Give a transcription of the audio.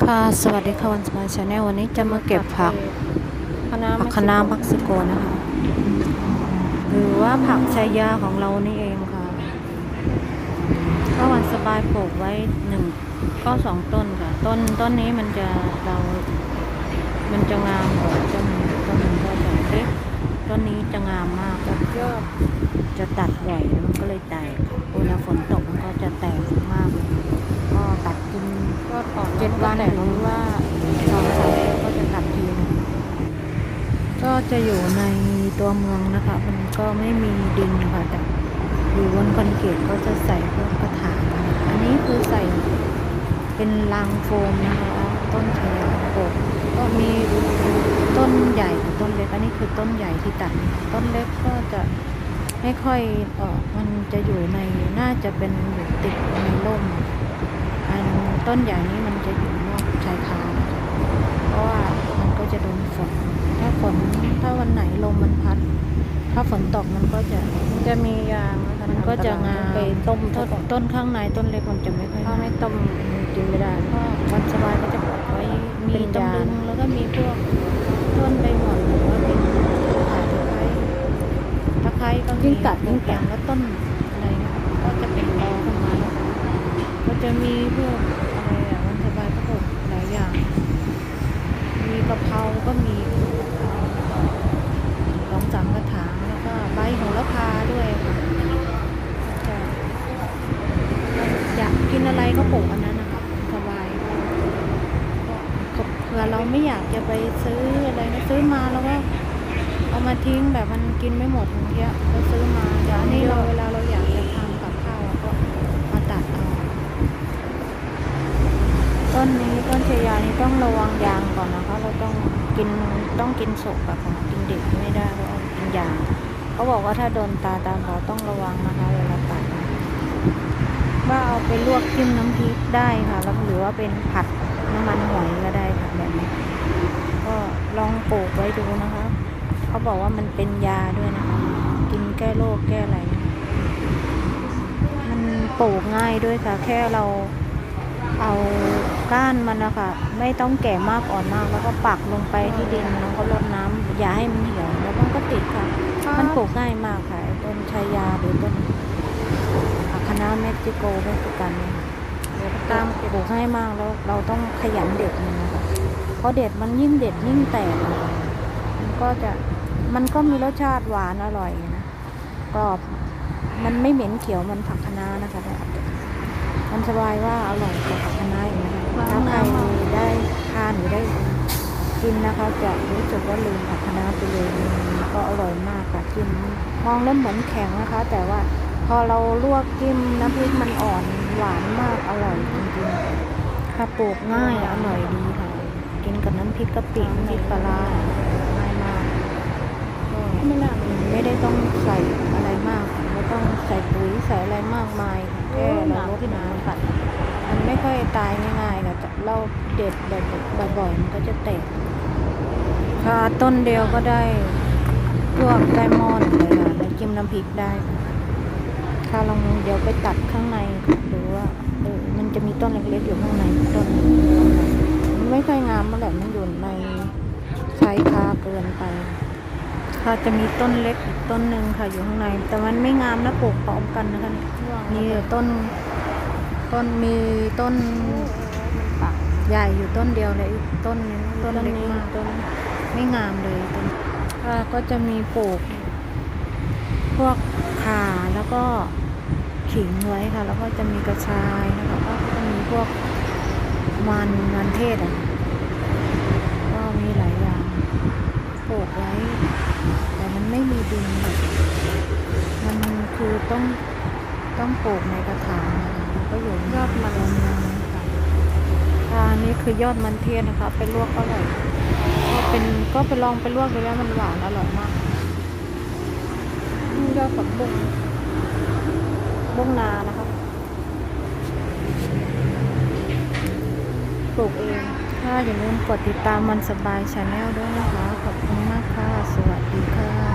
ค่ะสวัสดีค่ะวันสบายชาแนลวันนี้จะมาเก็บผักคณะผักคะน้ามักซิโกนะคะหรือว่าผักชายาของเรานี่เองค่ะก็วันสบายปลูกไว้หนึ่งก็สองต้นค่ะ ต้นต้นนี้มันจะเรา มันจะงามกว่าต้นต้นหนึงก็จะเล็กต้นนี้จะงามมากค่ะยอดจะตัดบ่อยแล้วมันก็เลยแตกค่ะเวลาฝนตกมันก็จะแตกมากเลยก็ตัดกินย อดอ่อนเจ็ดวันแต่หรืรู้อว่าว่าสองสามก็จะตัดทีนึงก็จะอยู่ในตัวเมืองนะคะ มันก็ไม่มีดินค่ะแต่อยู่บนคอนกรีตก็จะใส่พวกกระถางนะอันนี้คือใส่เป็นรางโฟมนะคะต้นเทียนปกก็มีต้นใหญ่กับต้นเล็กอันนี้คือต้นใหญ่ที่ตัดต้นเล็กก็จะไม่ค่อยเออมันจะอยู่ในน่าจะเป็นอยู่ติดในร่มอันต้นใหญ่นี้มันจะอยู่ ชายคาเพราะว่ามันก็จะโดนฝน ถ้าฝนถ้าวันไหนลมมันพัด ถ้าฝนตกมันก็จะมันจะมียางมันก็จะงาไปต้มต้นต้นข้างในต้นเล็กมันจะไม่ค่อยถ้าไม่ต้มกินไม่ได้ก็วันสบายก็จะปลูกไว้มีเป็นตำยาลึงแล้วก็มีพวกต้นใบหม่อนหรือว่าเป็นขาตะไคร้ตะไคร้ก็มียิ่งกัดยิ่งอกัย่าดงละต้นอะไรก็จะเป็นรอขึ้นมาแล้วก็จะมีพวก อย่าง มีกะเพราก็มีสองสามกระถางแล้วก็ใบโหระพาด้วยค่ะอยากกินอะไรก็ปลูกอันนั้นนะคะสบายก็เผื่อเราไม่อยากจะไปซื้ออะไรนะซื้อมาแล้วก็เอามาทิ้งแบบมันกินไม่หมดอย่างเงี้ยก็ซื้อมาแต่อันนี้เราเวลาเราอยากจะทำกับข้าวเราก็มาตัดเอา ต้นนี้ต้นชายานี่ต้องระวังยางก่อนนะคะ เราต้องกินต้องกินสุกอะค่ะกินดิบไม่ได้เพราะกินยางเขาบอกว่าถ้าโดนตาตาบอดต้องระวังนะคะเวลาตัดว่าเอาไปลวกจิ้มน้ำพริกได้ค่ะแล้วหรือว่าเป็นผัดน้ำมันหอยก็ได้ค่ะแบบนี้ก็ลองปลูกไว้ดูนะคะ เขาบอกว่ามันเป็นยาด้วยนะคะ กินแก้โรคแก้อะไร มันปลูกง่ายด้วยค่ะ แค่เรา เอาก้านมันนะคะไม่ต้องแก่มากอ่อนมาก แล้วก็ปักลงไปที่ดินแล้วก็รดน้ำอย่าให้มันเหี่ยวแล้วมันก็ติดค่ะ มันปลูกง่ายมากค่ะไอ้ต้นชายาหรือต้นผักคะน้าเม็กซิโกเม็กซิกันเนี่ยเดี๋ยวตามปลูกง่ายมากแล้วเราต้องขยันเด็ดมันนะคะเพราะเด็ดมันยิ่งเด็ดยิ่งแตกอะค่ะมันก็จะมันก็มีรสชาติหวานอร่อยนะกรอบมันไม่เหม็นเขียวมันผักคะน้านะคะแต่ มันสบายว่าอร่อยกว่าผักคะน้าอีกนะคะถ้าใครได้ทานหรือได้กินนะคะ จะรู้สึกว่าลืมผักคะน้าไปเลยมันก็อร่อยมากค่ะจิ้มมองแล้วเหมือนแข็งนะคะ แต่ว่าพอเราลวกจิ้มน้ำพริกมันอ่อนหวานมากอร่อยจริงๆค่ะปลูกง่ายอร่อยดีค่ะ กินกับน้ำพริกกะปิน้ำพริกปลาร้าง่ายมากไม่ได้ต้องใส่อะไรมากไม่ต้องใส่ปุ๋ยใส่อะไรมากมาย ราลดน้ำค่ะมันไม่ค่อยตายง่ายๆค่ะเราเด็ดแบบบ่อยๆมันก็จะแตกค่ะต้นเดียวก็ได้พวกไดมอนด์เลยค่ะแล้วจิ้มน้ำพริกได้ค่ะลองเดี๋ยวไปตัดข้างในดูว่าเออมันจะมีต้นเล็กๆอยู่ข้างในต้นมันไม่ค่อยงามเมื่อไหร่มันอยู่ในชายคาเกินไป ค่ะจะมีต้นเล็กอีกต้นหนึ่งค่ะอยู่ข้างใน แต่มันไม่งามนะปลูกพร้อมกันนะคะนี่ต้น ต้นมีต้นใหญ่อยู่ต้นเดียวเลยต้นนึงต้ต้นเล็กนี้มากต้นไม่งามเลยต้นก็จะมีปลูก พวกข่าแล้วก็ขิงไว้ค่ะ แล้วก็จะมีกระชายนะคะก็จะมีพวกมันมันเทศอะก็มีหลายอย่างปลูกไว้ แต่มันไม่มีดินแบบมันคือต้องต้องปลูกในกระถางนะคะ อันลมค่ะคะอันนี้คือยอดมันเทศนะคะ ไปลวกก็อร่อยก็เป็นก็ไปลองไปลวกดูแล้วมันหวานอร่อยมากยอดผักบุ้งบุ้งนานะคะปลูกเองค่ะอย่าลืมกดติดตามมันสบายชาแนลด้วยนะคะ ขอบคุณมากค่ะ สวัสดีค่ะ